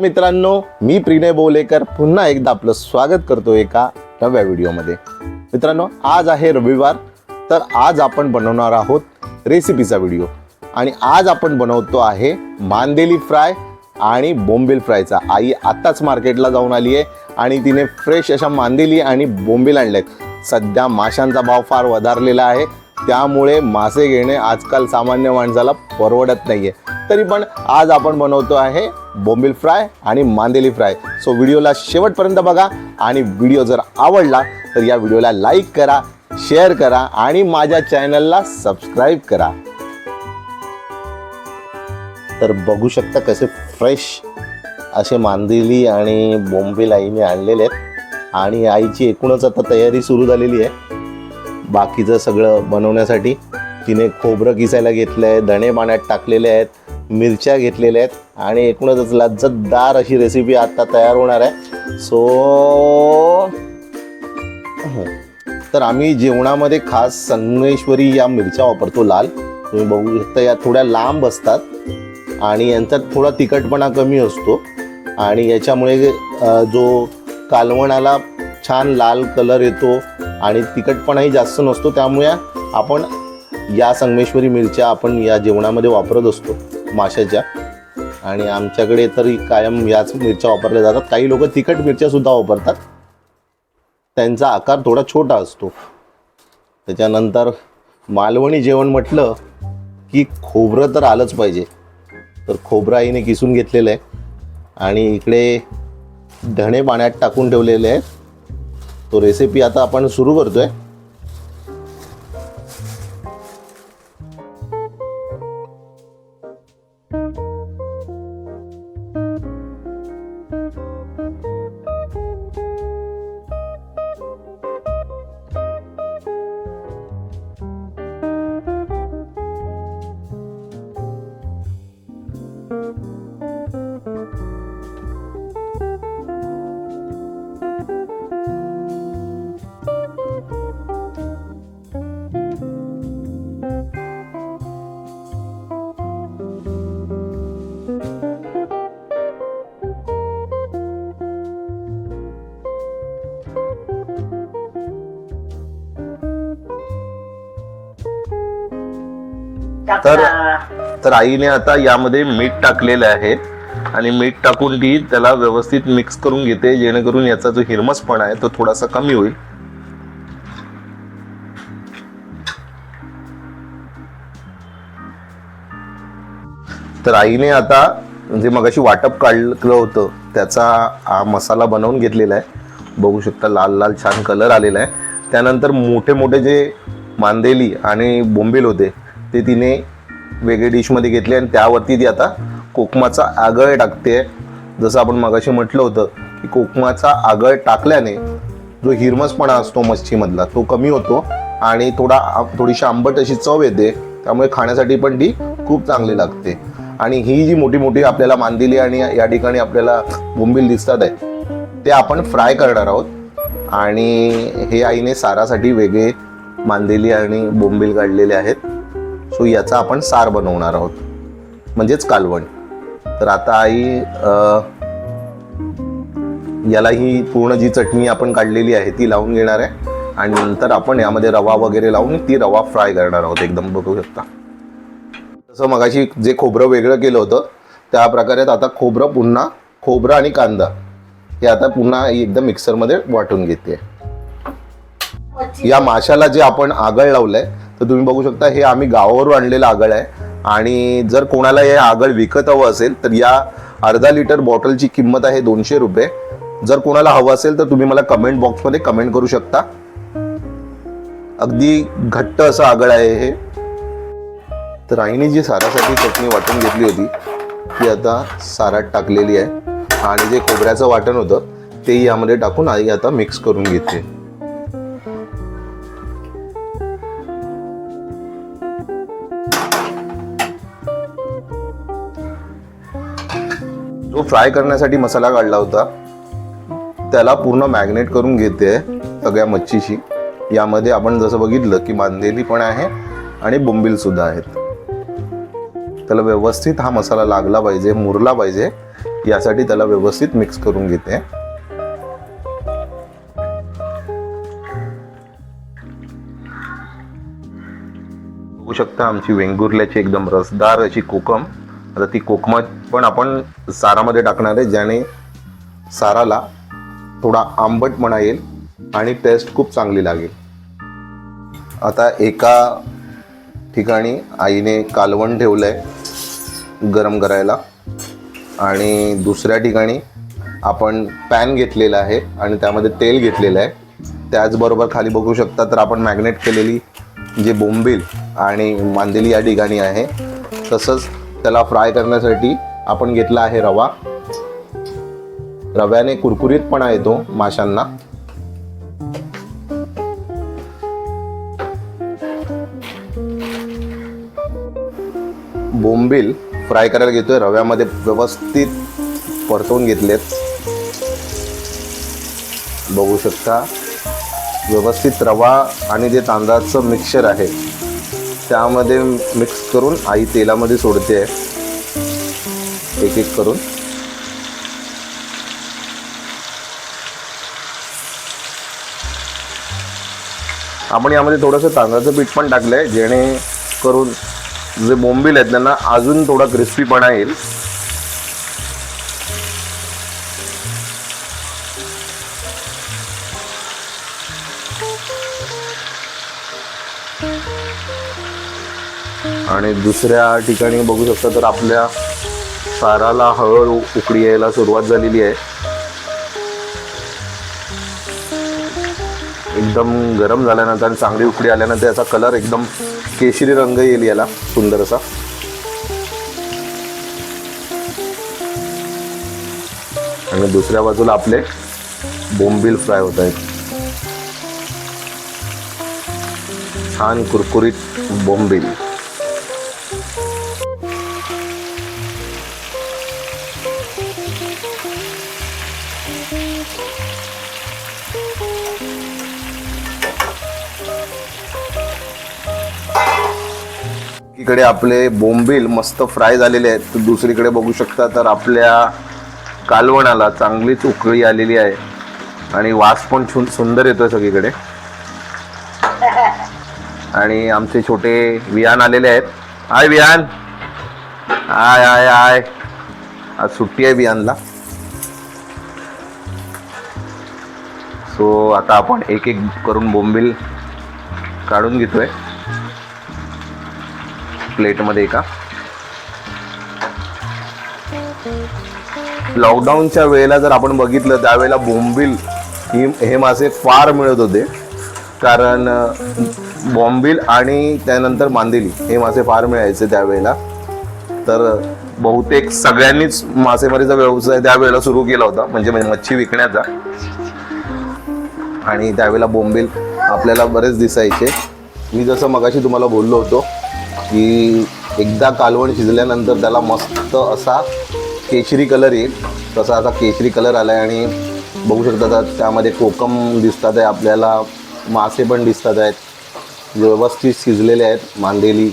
मित्रांनो मी प्रिनय बोलेकर पुन्हा एकदा आपलं स्वागत करतो एका नव्या व्हिडिओमध्ये. मित्रांनो आज आहे रविवार तर आज आपण बनवणार आहोत रेसिपीचा व्हिडिओ. आणि आज आपण बनवतो आहे मांदेली फ्राय आणि बोंबील फ्रायचा. आई आत्ताच मार्केटला जाऊन आली आहे आणि तिने फ्रेश अशा मांदेली आणि बोंबील आहेत सध्या माशांचा भाव फार वधारलेला आहे. त्यामुळे मासे घेणे आजकाल सामान्य माणसाला परवडत नाहीये. तरी पण आज आपण बनवतो आहे बोंबील फ्राय आणि मांदेली फ्राय. सो व्हिडिओला शेवटपर्यंत बघा आणि व्हिडिओ जर आवडला तर या व्हिडिओला लाईक करा शेअर करा आणि माझ्या चॅनलला सबस्क्राईब करा. तर बघू शकता कसे फ्रेश असे मांदेली आणि बोंबील आईने आणलेले आहेत. आणि आईची एकूणच आता तयारी सुरू झालेली आहे. बाकीचं सगळं बनवण्यासाठी तिने खोबरं किसायला घेतलं आहे धणे पाण्यात टाकलेले आहेत मिरच्या घेतलेल्या आहेत आणि एकूणच लज्जतदार अशी रेसिपी आत्ता तयार होणार आहे. सो तर आम्ही जेवणामध्ये खास संगमेश्वरी या मिरच्या वापरतो लाल. तुम्ही बघू शकता या थोड्या लांब असतात आणि यांच्यात थोडा तिखटपणा कमी असतो आणि याच्यामुळे जो कालवणाला छान लाल कलर येतो आणि तिखटपणाही जास्त नसतो त्यामुळे आपण या संगमेश्वरी मिरच्या आपण या जेवणामध्ये वापरत असतो माशाच्या. आणि आमच्याकडे तरी कायम याच मिरच्या वापरल्या जातात. काही लोक तिखट मिरच्यासुद्धा वापरतात. त्यांचा आकार थोडा छोटा असतो. त्याच्यानंतर मालवणी जेवण म्हटलं की खोबरं तर आलंच पाहिजे. तर खोबरं आईने किसून घेतलेलं आहे. आणि इकडे धणे पाण्यात टाकून ठेवलेले आहेत. तो रेसिपी आता आपण सुरू करतोय. तर तर आईने आता यामध्ये मीठ टाकलेलं आहे. आणि मीठ टाकून ती त्याला व्यवस्थित मिक्स करून घेते जेणेकरून याचा जो हिरमसपणा आहे तो थोडासा कमी होईल. तर आईने आता म्हणजे मगाशी वाटप काढलं होतं त्याचा हा मसाला बनवून घेतलेला आहे. बघू शकता लाल लाल छान कलर आलेला आहे. त्यानंतर मोठे मोठे जे मांदेली आणि बोंबील होते ते तिने वेगळे डिशमध्ये घेतले आणि त्यावरती ती आता कोकमाचा आगळ टाकते. जसं आपण मगाशी म्हटलं होतं की कोकमाचा आगळ टाकल्याने जो हिरमसपणा असतो मच्छीमधला तो कमी होतो आणि थोडा थोडीशी आंबट अशी चव येते. त्यामुळे खाण्यासाठी पण ती खूप चांगली लागते. आणि ही जी मोठी मोठी आपल्याला मांदिली आणि या ठिकाणी आपल्याला बोंबील दिसतात आहे ते आपण फ्राय करणार आहोत. आणि हे आईने सारासाठी वेगळे मांदेली आणि बोंबील काढलेले आहेत. सो याचा आपण सार बनवणार आहोत. म्हणजेच कालवण. तर आता आई याला ही पूर्ण जी चटणी आपण काढलेली आहे ती लावून घेणार आहे. आणि नंतर आपण यामध्ये रवा वगैरे लावून ती रवा फ्राय करणार आहोत एकदम बघू शकता. तसं मगाशी जे खोबरं वेगळं केलं होतं त्या प्रकारे आता खोबरं पुन्हा खोबरं आणि कांदा हे आता पुन्हा एकदम मिक्सरमध्ये वाटून घेते. या माशाला जे आपण आगळ लावलंय तर तुम्ही बघू शकता हे आम्ही गावावरून आणलेलं आगळ आहे. आणि जर कोणाला हे आगळ विकत हवं असेल तर या अर्धा लिटर बॉटलची किंमत आहे दोनशे रुपये. जर कोणाला हवं असेल तर तुम्ही मला कमेंट बॉक्समध्ये कमेंट करू शकता. अगदी घट्ट असं आगळ आहे हे. तर आईने जी सारासाठी चटणी वाटून घेतली होती ती आता सारात टाकलेली आहे. आणि जे खोबऱ्याचं वाटण होतं ते यामध्ये टाकून आई आता मिक्स करून घेते. फ्राय करण्यासाठी मसाला काढला होता. त्याला पूर्ण मॅग्नेट करून घेते सगळ्या मच्छीशी. यामध्ये आपण जसं बघितलं की बांधलेली पण आहे आणि बोंबीलसुद्धा आहेत. त्याला व्यवस्थित हा मसाला लागला पाहिजे मुरला पाहिजे. यासाठी त्याला व्यवस्थित मिक्स करून घेते. बघू शकता आमची वेंगुर्ल्याची एकदम रसदार अशी कोकम. आता ती कोकमात पण आपण सारामध्ये टाकणार आहे ज्याने साराला थोडा आंबटपणा येईल आणि टेस्ट खूप चांगली लागेल. आता एका ठिकाणी आईने कालवण ठेवलं आहे गरम करायला आणि दुसऱ्या ठिकाणी आपण पॅन घेतलेला आहे आणि त्यामध्ये तेल घेतलेलं आहे. त्याचबरोबर खाली बघू शकता तर आपण मॅग्नेट केलेली जे बोंबील आणि मांदेली या ठिकाणी आहे तसंच त्याला फ्राय करण्यासाठी आपण घेतला आहे रवा. रव्याने कुरकुरीतपणा येतो माशांना. बोंबील फ्राय करायला घेतोय. रव्यामध्ये व्यवस्थित परतवून घेतलेत. बघू शकता व्यवस्थित रवा आणि जे तांदळाचं मिक्सचर आहे त्यामध्ये मिक्स करून आई तेलामध्ये सोडते. आहे एक एक करून. आपण यामध्ये थोडंसं तांदळाचं पीठ पण टाकलंय जेणेकरून जे बोंबील आहेत त्यांना अजून थोडा क्रिस्पीपणा येईल. आणि दुसऱ्या ठिकाणी बघू शकता तर आपल्या साराला हळूहळू उकडी यायला सुरुवात झालेली आहे. एकदम गरम झाल्यानंतर आणि चांगली उकडी आल्यानंतर याचा कलर एकदम केशरी रंग येईल याला सुंदर असा आणि दुसऱ्या बाजूला आपले बोंबील फ्राय होत आहेत. छान कुरकुरीत बोंबील. एकीकडे आपले बोंबील मस्त फ्राय झालेले आहेत तर दुसरीकडे बघू शकता तर आपल्या कालवणाला चांगलीच उकळी आलेली आहे. आणि वास पण सुंदर येतोय सगळीकडे. आणि आमचे छोटे वियान आलेले आहेत. हाय वियान आय आय आय आज सुट्टी आहे वियानला सो आता आपण एक एक करून बोंबील काढून घेतोय. प्लेटमध्ये एका. लॉकडाऊनच्या वेळेला जर आपण बघितलं त्यावेळेला बोंबील ही हे मासे फार मिळत होते. कारण बॉम्बिल आणि त्यानंतर मांदेली हे मासे फार मिळायचे त्यावेळेला. तर बहुतेक सगळ्यांनीच मासेमारीचा व्यवसाय त्यावेळेला सुरू केला होता. म्हणजे मच्छी विकण्याचा. आणि त्यावेळेला बोंबील आपल्याला बरेच दिसायचे. मी जसं मगाशी तुम्हाला बोललो होतो की एकदा कालवण शिजल्यानंतर त्याला मस्त असा केशरी कलर येईल. तसा असा केशरी कलर आला आहे आणि बघू शकता तर त्यामध्ये कोकम दिसतात आहे आपल्याला मासे पण दिसतात आहेत. व्यवस्थित शिजलेले आहेत मांदेली.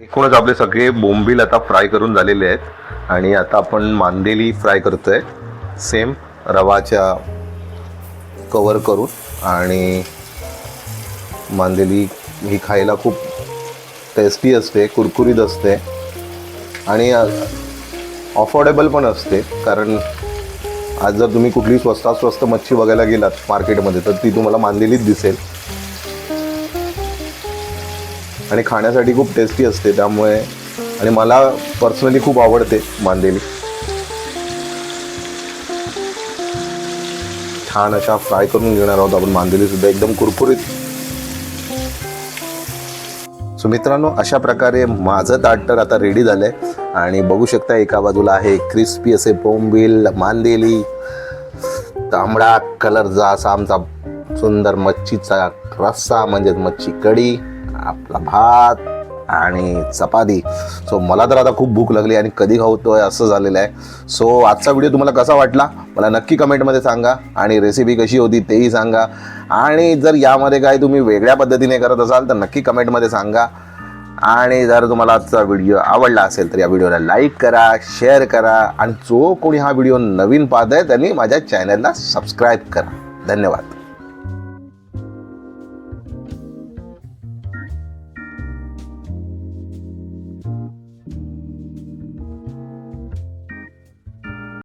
एकूणच आपले सगळे बोंबील आता फ्राय करून झालेले आहेत आणि आता आपण मांदेली फ्राय करतोय. सेम रवाच्या कवर करून आणि मांदेली ही खायला खूप टेस्टी असते कुरकुरीत असते आणि अफोर्डेबल पण असते. कारण आज जर तुम्ही कुठली स्वस्तात स्वस्त मच्छी बघायला गेलात मार्केटमध्ये तर ती तुम्हाला मांदेलीच दिसेल. आणि खाण्यासाठी खूप टेस्टी असते त्यामुळे आणि मला पर्सनली खूप आवडते मांदेली. छान अशा फ्राय करून घेणार आहोत आपण मांदेली सुद्धा. एकदम कुरकुरीत. सो मित्रांनो अशा प्रकारे माझं ताट तर आता रेडी झालंय. आणि बघू शकता एका बाजूला आहे क्रिस्पी असे बोंबील मांदेली तांबडा कलरचा असा आमचा सुंदर मच्छीचा रस्सा म्हणजेच मच्छी कढी आपला भात. आणि चपाती. सो मला तर आता खूप भूक लागली आणि कधी खावतोय असं झालेलं आहे. सो आजचा व्हिडिओ तुम्हाला कसा वाटला? मला नक्की कमेंटमध्ये सांगा आणि रेसिपी कशी होती तेही सांगा. आणि जर यामध्ये काय तुम्ही वेगळ्या पद्धतीने करत असाल तर नक्की कमेंटमध्ये सांगा. आणि जर तुम्हाला आजचा व्हिडिओ आवडला असेल तर या व्हिडिओला लाईक करा शेअर करा. आणि जो कोणी हा व्हिडिओ नवीन पाहत आहे त्यांनी माझ्या चॅनलला सबस्क्राईब करा. धन्यवाद.